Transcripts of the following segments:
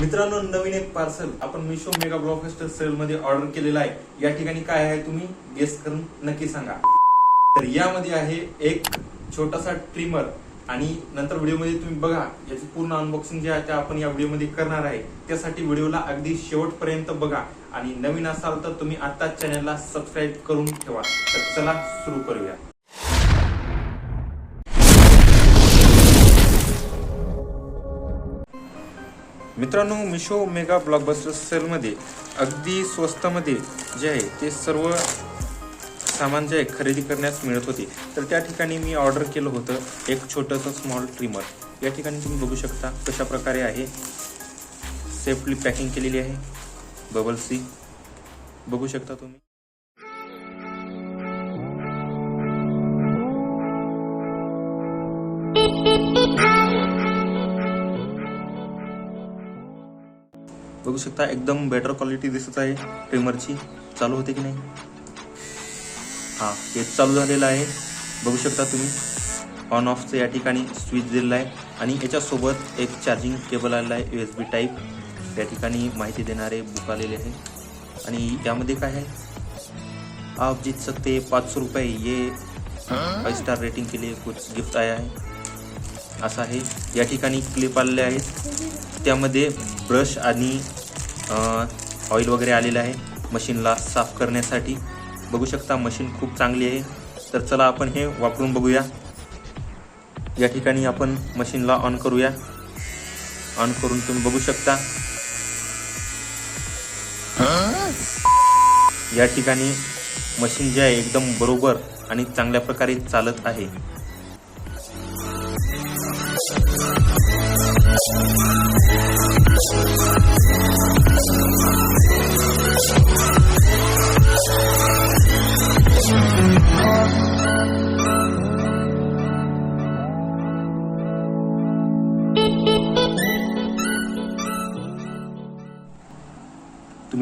मित्रांनो नवीन एक पार्सल आपण मिशो मेगा ब्लॉकबस्टर सेल मध्ये ऑर्डर केलेला आहे. या ठिकाणी काय आहे तुम्ही गेस करून नक्की सांगा. तर यामध्ये आहे एक छोटासा ट्रिमर आणि नंतर व्हिडिओमध्ये तुम्ही बघा याची पूर्ण अनबॉक्सिंग जे आहे ते आपण या व्हिडिओमध्ये करणार आहे. त्यासाठी व्हिडिओला अगदी शेवटपर्यंत बघा आणि नवीन असाल तर तुम्ही आताच चॅनलला सबस्क्राईब करून ठेवा. तर चला सुरू करूया. मित्रांनो मिशो मेगा ब्लॉकबस्टर सेलमध्ये अगदी स्वस्तामध्ये जे आहे ते सर्व सामान जे आहे खरेदी करण्यास मिळत होते. तर त्या ठिकाणी मी ऑर्डर केलं होतं एक छोटंसं स्मॉल ट्रिमर या ठिकाणी तुम्ही बघू शकता कशा प्रकारे आहे. सेफली पॅकिंग केलेली आहे. बबल सी. बघू शकता तुम्ही. बघू शकता एकदम बेटर क्वालिटी दिसत आहे ट्रिमरची चालू होते की नाही? हा तेच चालू झालेलं आहे. बघू शकता तुम्ही ऑन ऑफचं या ठिकाणी स्विच दिलेलं आहे. आणि याच्यासोबत एक चार्जिंग केबल आलेला आहे यू एस बी टाईप या ठिकाणी माहिती देणारे बुक आलेले आहे आणि यामध्ये काय आहे? आप जीत सकते पाचशे पाच सौ रुपये. ये फाइव स्टार रेटिंग के लिए कुछ गिफ्ट आया है. असं आहे. या ठिकाणी क्लिप आलेले आहेत. त्यामध्ये ब्रश आणि ऑइल वगैरे आलेलं आहे मशीनला साफ करण्यासाठी. बघू शकता मशीन खूप चांगली आहे. तर चला आपण हे वापरून बघूया. या ठिकाणी आपण मशीनला ऑन करूया. ऑन करून तुम्ही बघू शकता. या ठिकाणी मशीन जे आहे एकदम बरोबर आणि चांगल्या प्रकारे चालत आहे. तुम्ही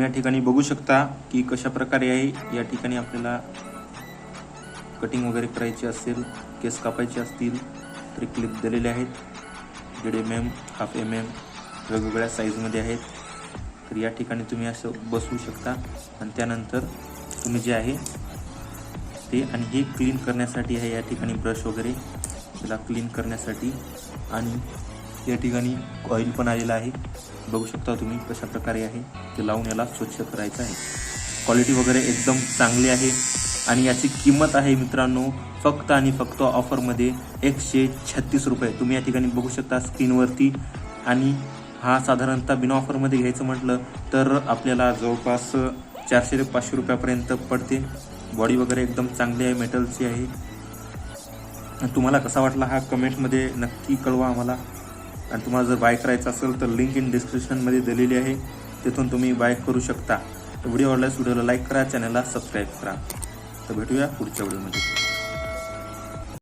या ठिकाणी बघू शकता की कशा प्रकारे आहे. या ठिकाणी आपल्याला कटिंग वगैरे करायची असेल केस कापायचे असतील तरी क्लिप दिलेले आहेत. दीड M M half M M वेगवेगळ्या साईजमध्ये आहेत. तर या ठिकाणी तुम्ही असं बसवू शकता. आणि त्यानंतर तुम्ही जे आहे ते आणि हे क्लीन करण्यासाठी आहे या ठिकाणी ब्रश वगैरे. त्याला क्लीन करण्यासाठी आणि या ठिकाणी ऑइल पण आलेलं आहे. बघू शकता तुम्ही कशा प्रकारे आहे. ते लावून याला स्वच्छ करायचं आहे. क्वालिटी वगैरे एकदम चांगली आहे. आणि याची किंमत आहे मित्रांनो फक्त आणि फक्त ऑफरमध्ये एकशे छत्तीस रुपये. तुम्ही या ठिकाणी बघू शकता स्क्रीनवरती आणि हा साधारणतः बिना ऑफरमध्ये घ्यायचं म्हटलं तर आपल्याला जवळपास चारशे ते पाचशे रुपयापर्यंत पडते. बॉडी वगैरे एकदम चांगली आहे मेटलची आहे. तुम्हाला कसा वाटला हा कमेंटमध्ये नक्की कळवा आम्हाला. आणि तुम्हाला जर बाय करायचं असेल तर लिंक इन डिस्क्रिप्शनमध्ये दिलेली आहे. तिथून तुम्ही बाय करू शकता. व्हिडिओ आवडल्यास व्हिडिओला लाईक करा चॅनलला सबस्क्राईब करा. तर भेटूया पुढच्या व्हिडिओमध्ये